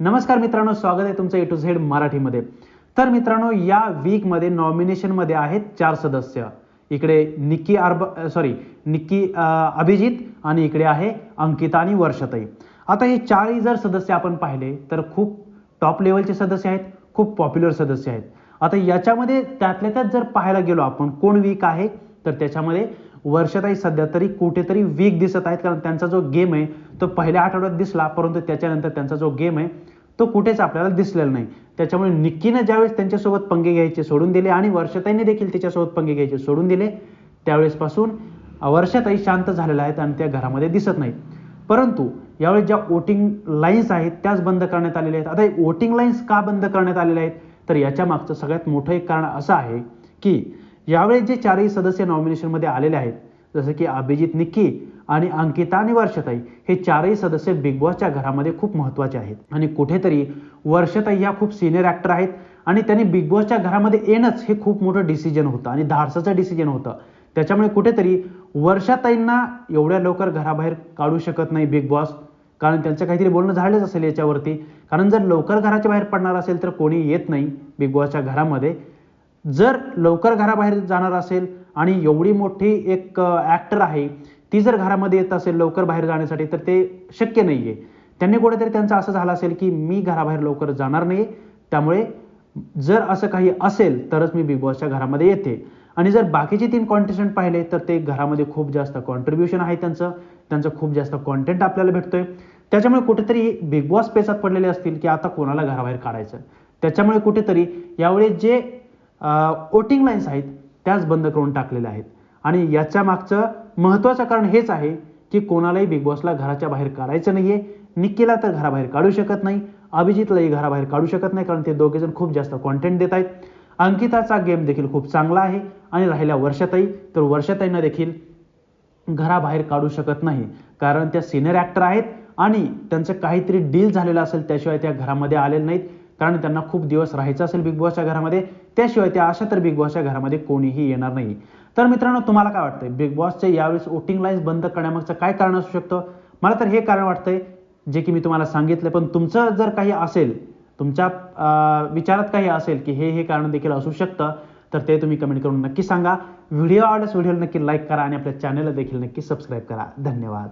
नमस्कार मित्रांनो स्वागत आहे तुमचं ए टू झेड मराठीमध्ये. तर मित्रांनो या वीकमध्ये नॉमिनेशनमध्ये आहेत चार सदस्य. इकडे निक्की आर्ब सॉरी निक्की अभिजित आणि इकडे आहे अंकिता आणि वर्षताई. आता हे चारही जर सदस्य आपण पाहिले तर खूप टॉप लेवलचे सदस्य आहेत खूप पॉप्युलर सदस्य आहेत. आता याच्यामध्ये त्यातल्या त्यात जर पाहायला गेलो आपण कोण वीक आहे तर त्याच्यामध्ये वर्षताई सध्या तरी कुठेतरी वीक दिसत आहेत. कारण त्यांचा जो गेम आहे तो पहिल्या आठवड्यात दिसला परंतु त्याच्यानंतर त्यांचा जो गेम आहे तो कुठेच आपल्याला दिसलेला नाही. त्याच्यामुळे निक्कीनं ज्यावेळेस त्यांच्यासोबत पंगे घ्यायचे सोडून दिले आणि वर्षताईने देखील तिच्यासोबत पंगे घ्यायचे सोडून दिले त्यावेळेसपासून वर्षताई शांत झालेल्या आहेत आणि त्या घरामध्ये दिसत नाहीत. परंतु यावेळी ज्या वोटिंग लाईन्स आहेत त्याच बंद करण्यात आलेल्या आहेत. आता वोटिंग लाईन्स का बंद करण्यात आलेल्या आहेत? तर याच्या मागचं सगळ्यात मोठं एक कारण असं आहे की यावेळी जे चारही सदस्य नॉमिनेशनमध्ये आलेले आहेत जसं की अभिजित निक्की आणि अंकिता आणि वर्षताई हे चारही सदस्य बिग बॉसच्या घरामध्ये खूप महत्त्वाचे आहेत. आणि कुठेतरी वर्षताई ह्या खूप सिनियर ॲक्टर आहेत आणि त्यांनी बिग बॉसच्या घरामध्ये येणंच हे खूप मोठं डिसिजन होतं आणि धाडसाचं डिसिजन होतं. त्याच्यामुळे कुठेतरी वर्षाताईंना एवढ्या लवकर घराबाहेर काढू शकत नाही बिग बॉस कारण त्यांचं काहीतरी बोलणं झालंच असेल याच्यावरती. कारण जर लवकर घराच्या बाहेर पडणार असेल तर कोणी येत नाही बिग बॉसच्या घरामध्ये. जर लवकर घराबाहेर जाणार असेल आणि एवढी मोठी एक ॲक्टर आहे ती जर घरामध्ये येत असेल लवकर बाहेर जाण्यासाठी तर ते शक्य नाही आहे त्यांनी कुठेतरी त्यांचं असं झालं असेल की मी घराबाहेर लवकर जाणार नाही त्यामुळे जर असं काही असेल तरच मी बिग बॉसच्या घरामध्ये येते. आणि जर बाकीचे तीन कॉन्टेस्टंट पाहिले तर ते घरामध्ये खूप जास्त कॉन्ट्रीब्युशन आहे त्यांचं. त्यांचं खूप जास्त कॉन्टेंट आपल्याला भेटतोय. त्याच्यामुळे कुठेतरी बिग बॉस पेचात पडलेले असतील की आता कोणाला घराबाहेर काढायचं? त्याच्यामुळे कुठेतरी यावेळी जे वोटिंग लाईन्स आहेत त्याच बंद करून टाकलेल्या आहेत. आणि याच्या मागचं महत्त्वाचं कारण हेच आहे की कोणालाही बिग बॉसला घराच्या बाहेर काढायचं नाही आहे निक्कीला तर घराबाहेर काढू शकत नाही. अभिजितलाही घराबाहेर काढू शकत नाही कारण ते दोघेजण खूप जास्त कॉन्टेंट देत आहेत. अंकिताचा गेम देखील खूप चांगला आहे आणि राहिल्या वर्षाताई तर वर्षाताईंना देखील घराबाहेर काढू शकत नाही. कारण त्या सिनियर ॲक्टर आहेत आणि त्यांचं काहीतरी डील झालेलं असेल त्याशिवाय त्या घरामध्ये आलेले नाहीत. कारण त्यांना खूप दिवस राहायचं असेल बिग बॉसच्या घरामध्ये त्याशिवाय त्या अशा तर बिग बॉसच्या घरामध्ये कोणीही येणार नाही. तर मित्रांनो तुम्हाला काय वाटतंय? बिग बॉसचे यावेळेस वोटिंग लाईन्स बंद करण्यामागचं काय कारण असू शकतं? मला तर हे कारण वाटतंय जे की मी तुम्हाला सांगितलं पण तुमचं जर काही असेल तुमच्या विचारात काही असेल की हे हे कारण देखील असू शकतं तर ते तुम्ही कमेंट करून नक्की सांगा. व्हिडिओ आवडल्यास व्हिडिओला नक्की लाईक करा आणि आपल्या चॅनलला देखील नक्की सबस्क्राईब करा. धन्यवाद.